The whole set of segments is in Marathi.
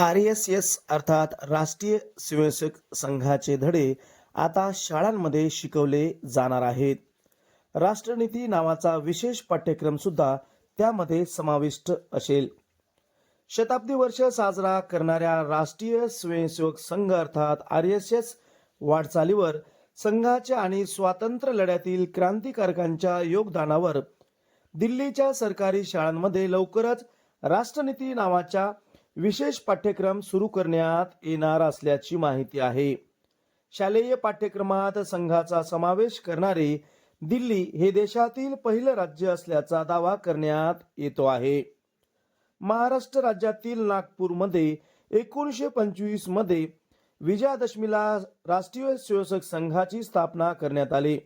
आर एस एस अर्थात राष्ट्रीय स्वयंसेवक संघाचे धडे आता शाळांमध्ये शिकवले जाणार आहेत. राष्ट्रनीती नावाचा विशेष पाठ्यक्रम सुद्धा त्यामध्ये समाविष्ट असेल. शताब्दी वर्ष साजरा करणाऱ्या राष्ट्रीय स्वयंसेवक संघ अर्थात आर एस एस वाटचालीवर संघाच्या आणि स्वातंत्र्य लढ्यातील क्रांतिकारकांच्या योगदानावर दिल्लीच्या सरकारी शाळांमध्ये लवकरच राष्ट्रनीती नावाच्या विशेष पाठ्यक्रम सुरू करण्यात येणार असल्याची माहिती आहे. शालेय पाठ्यक्रमात संघाचा समावेश करणारे दिल्ली हे देशातील पहिलं राज्य असल्याचा दावा करण्यात येतो आहे. महाराष्ट्र राज्यातील नागपूरमध्ये एकोणीसशे पंचवीसमध्ये विजयादशमीला राष्ट्रीय स्वयंसेवक संघाची स्थापना करण्यात आली.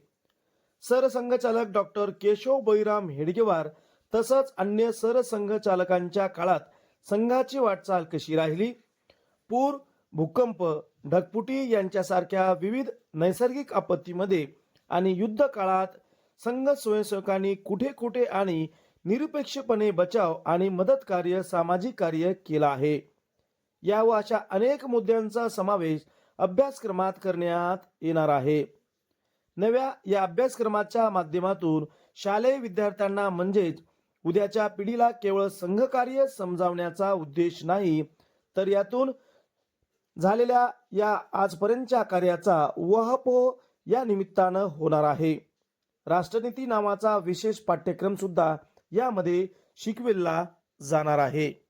सरसंघचालक डॉक्टर केशव बैराम हेडगेवार तसंच अन्य सरसंघचालकांच्या काळात संघाची वाटचाल कशी राहिली? पूर भूकंप ढगपुटी यांच्यासारख्या विविध नैसर्गिक आपत्तीमध्ये आणि युद्ध काळात संघ स्वयंसेवकांनी कुठे कुठे आणि निरपेक्षपणे बचाव आणि मदत कार्य सामाजिक कार्य केलं आहे? या व अशा अनेक मुद्द्यांचा समावेश अभ्यासक्रमात करण्यात येणार आहे. नव्या या अभ्यासक्रमाच्या माध्यमातून शालेय विद्यार्थ्यांना म्हणजेच उद्याच्या पिढीला केवळ संघकार्य समजावण्याचा उद्देश नाही तर यातून झालेल्या या आजपर्यंतच्या कार्याचा वहपो या निमित्तानं होणार आहे. राष्ट्रनीती नावाचा विशेष पाठ्यक्रम सुद्धा यामध्ये शिकविला जाणार आहे.